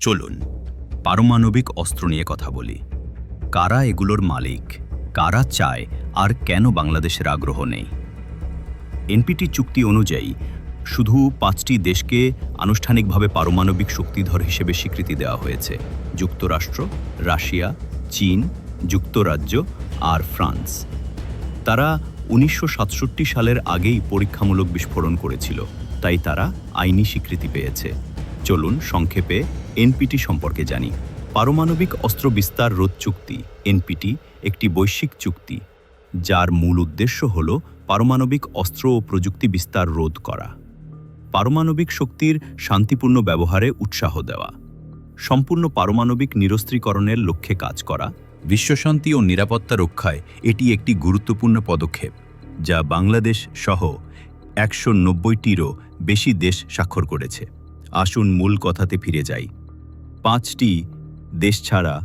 চলুন, পারমাণবিক অস্ত্র নিয়ে কথা বলি। কারা এগুলোর মালিক? কারা চায়? আর কেন বাংলাদেশের আগ্রহ নেই? এনপিটি চুক্তি অনুযায়ী, শুধু পাঁচটি দেশকে আনুষ্ঠানিকভাবে পারমাণবিক শক্তিধর হিসেবে স্বীকৃতি দেওয়া হয়েছে। যুক্তরাষ্ট্র, রাশিয়া, চীন, যুক্তরাজ্য আর ফ্রান্স। তারা উনিশশো সাতষট্টি সালের আগেই পরীক্ষামূলক বিস্ফোরণ করেছিল, তাই তারা আইনি স্বীকৃতি পেয়েছে। চলুন সংক্ষেপে এনপিটি সম্পর্কে জানি। পারমাণবিক অস্ত্র বিস্তার রোধ চুক্তি, এনপিটি একটি বৈশ্বিক চুক্তি, যার মূল উদ্দেশ্য হল পারমাণবিক অস্ত্র ও প্রযুক্তি বিস্তার রোধ করা। পারমাণবিক শক্তির শান্তিপূর্ণ ব্যবহারে উৎসাহ দেওয়া, সম্পূর্ণ পারমাণবিক নিরস্ত্রীকরণের লক্ষ্যে কাজ করা, বিশ্বশান্তি ও নিরাপত্তা রক্ষায় এটি একটি গুরুত্বপূর্ণ পদক্ষেপ, যা বাংলাদেশ সহ একশো নব্বইটিরও বেশি দেশ স্বাক্ষর করেছে। আসুন মূল কথাতে ফিরে যাই। পাঁচটি দেশ ছাড়া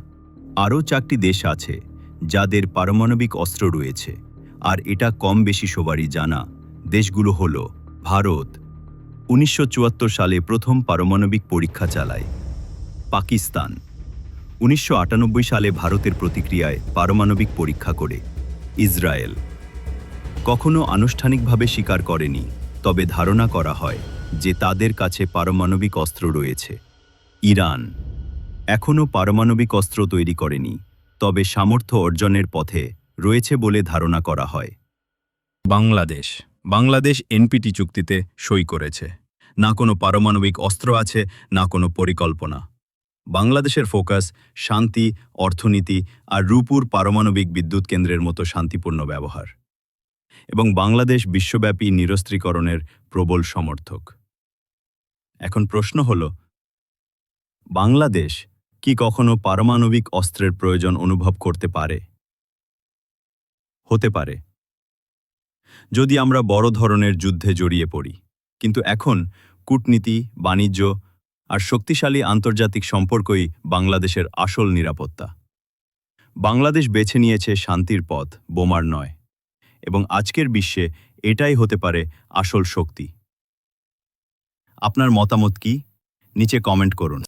আরও চারটি দেশ আছে যাদের পারমাণবিক অস্ত্র রয়েছে। আর এটা কম বেশি সবারই জানা। দেশগুলো হল ভারত, উনিশশো চুয়াত্তর সালে প্রথম পারমাণবিক পরীক্ষা চালায়। পাকিস্তান, উনিশশো আটানব্বই সালে ভারতের প্রতিক্রিয়ায় পারমাণবিক পরীক্ষা করে। ইসরায়েল, কখনো আনুষ্ঠানিকভাবে স্বীকার করেনি, তবে ধারণা করা হয় যে তাদের কাছে পারমাণবিক অস্ত্র রয়েছে। ইরান এখনও পারমাণবিক অস্ত্র তৈরি করেনি, তবে সামর্থ্য অর্জনের পথে রয়েছে বলে ধারণা করা হয়। বাংলাদেশ। বাংলাদেশ এনপিটি চুক্তিতে সই করেছে। না কোনো পারমাণবিক অস্ত্র আছে, না কোনো পরিকল্পনা। বাংলাদেশের ফোকাস শান্তি, অর্থনীতি আর রূপুর পারমাণবিক বিদ্যুৎ কেন্দ্রের মতো শান্তিপূর্ণ ব্যবহার। এবং বাংলাদেশ বিশ্বব্যাপী নিরস্ত্রীকরণের প্রবল সমর্থক। এখন প্রশ্ন হল, বাংলাদেশ কি কখনো পারমাণবিক অস্ত্রের প্রয়োজন অনুভব করতে পারে? হতে পারে। যদি আমরা বড় ধরনের যুদ্ধে জড়িয়ে পড়ি, কিন্তু এখন কূটনীতি, বাণিজ্য আর শক্তিশালী আন্তর্জাতিক সম্পর্কই বাংলাদেশের আসল নিরাপত্তা। বাংলাদেশ বেছে নিয়েছে শান্তির পথ, বোমার নয়, এবং আজকের বিশ্বে এটাই হতে পারে আসল শক্তি। আপনার মতামত কি? নিচে কমেন্ট করুন।